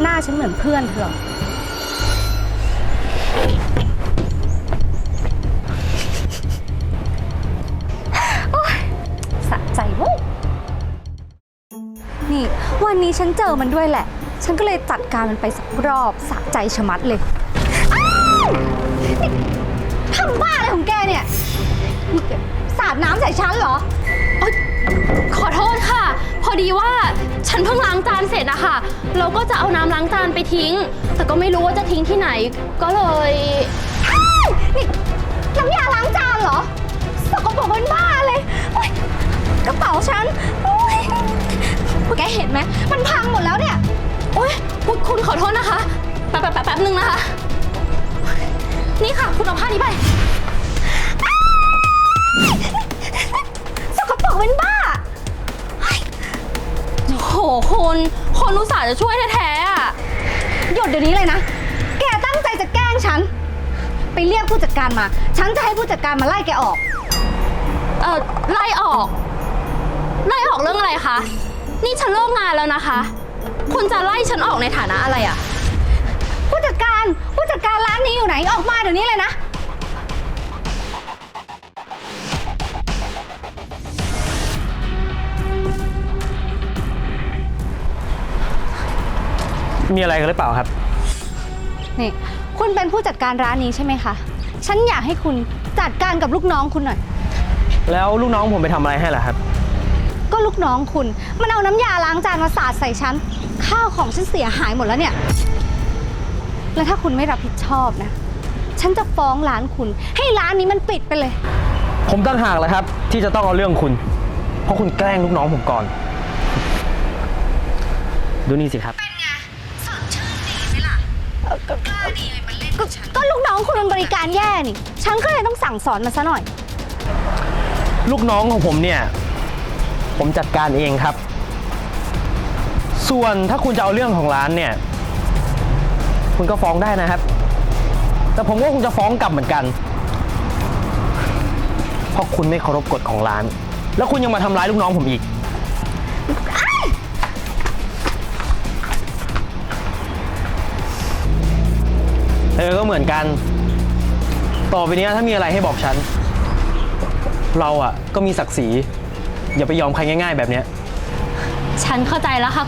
หน้าฉันเหมือนเพื่อนเธอหรอโอ๊ยสะใจเวุ้ยนี่ วันนี้ฉันเจอมันด้วยแหละ ฉันก็เลยจัดการมันไปสักรอบสะใจชะมัดเลยอ้าวนี่ทำบ้าอะไรของแกเนี่ยนี่แกสาดน้ำใส่ฉันเหรอขอโท เสร็จอะค่ะ เราก็จะเอาน้ำล้างจานไปทิ้ง แต่ก็ไม่รู้ว่าจะทิ้งที่ไหน ก็เลยนี่น้ำยาล้างจานเหรอ สกปรกเป็นบ้าเลยโอ๊ยกระเป๋าฉันโอ๊ยแกเห็นไหม มันพังหมดแล้วเนี่ย โอ๊ยคุณคุณขอโทษนะคะ แป๊บแป๊บแป๊บแป๊บนึงนะคะ นี่ค่ะ คุณเอาผ้านี้ไป คุณคนอุตส่าห์จะช่วยแท้ๆอะหยุดเดี๋ยวนี้เลยนะ แกตั้งใจจะแกล้งฉัน ไปเรียกผู้จัดการมา ฉันจะให้ผู้จัดการมาไล่แกออก เออไล่ออก ไล่ออกเรื่องอะไรคะ นี่ฉันเลิกงานแล้วนะคะ คุณจะไล่ฉันออกในฐานะอะไรอะ มีอะไรกันหรือเปล่าครับ นี่ คุณเป็นผู้จัดการร้านนี้ใช่ไหมคะ ฉันอยากให้คุณจัดการกับลูกน้องคุณหน่อย แล้วลูกน้องผมไปทำอะไรให้ล่ะครับ ก็ลูกน้องคุณ มันเอาน้ำยาล้างจานมาสาดใส่ฉัน ข้าวของฉันเสียหายหมดแล้วเนี่ย แล้วถ้าคุณไม่รับผิดชอบนะ ฉันจะฟ้องร้านคุณ ให้ร้านนี้มันปิดไปเลย ผมตั้งหากแหละครับ ที่จะต้องเอาเรื่องคุณ เพราะคุณแกล้งลูกน้องผมก่อน ดูนี่สิครับ ก็ก็ลูกน้องคุณมันบริการแย่นี่ ฉันก็เลยต้องสั่งสอนมันซะหน่อย ลูกน้องของผมเนี่ย ผมจัดการเองครับ ส่วนถ้าคุณจะเอาเรื่องของร้านเนี่ย คุณก็ฟ้องได้นะครับ แต่ผมก็คงจะฟ้องกลับเหมือนกัน เพราะคุณไม่เคารพกฎของร้าน แล้วคุณยังมาทำร้ายลูกน้องผมอีก เหมือนกัน ต่อไปเนี้ยถ้ามีอะไรให้บอกฉัน เราอะก็มีศักดิ์ศรี อย่าไปยอมใครง่าย ๆ แบบเนี้ย ฉันเข้าใจแล้วค่ะ